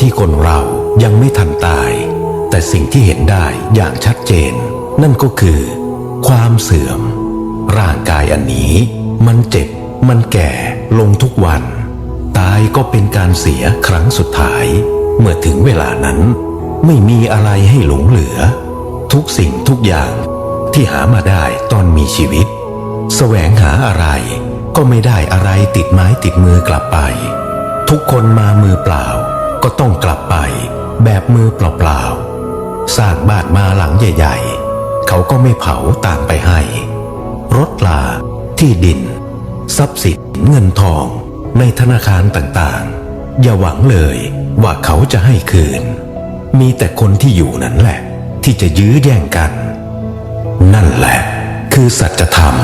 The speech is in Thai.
ที่คนเรายังไม่ทันตาย แต่สิ่งที่เห็นได้อย่างชัดเจน นั่นก็คือ ความเสื่อม ร่างกายอันนี้ มันเจ็บ มันแก่ลงทุกวัน ตายก็เป็นการเสียครั้งสุดท้าย เมื่อถึงเวลานั้น ไม่มีอะไรให้หลงเหลือ ทุกสิ่งทุกอย่างที่หามาได้ตอนมีชีวิต แสวงหาอะไรก็ไม่ได้อะไรติดไม้ติดมือกลับไป ทุกคนมามือเปล่า ก็ต้องกลับไปแบบมือเปล่าๆสร้างบ้านมาหลังใหญ่ ๆ เขาก็ไม่เผาตามไปให้ รถลา ที่ดิน ทรัพย์สินเงินทองในธนาคารต่างๆ อย่าหวังเลยว่าเขาจะให้คืน มีแต่คนที่อยู่นั้นแหละ ที่จะยื้อแย่งกัน นั่นแหละ คือสัจธรรม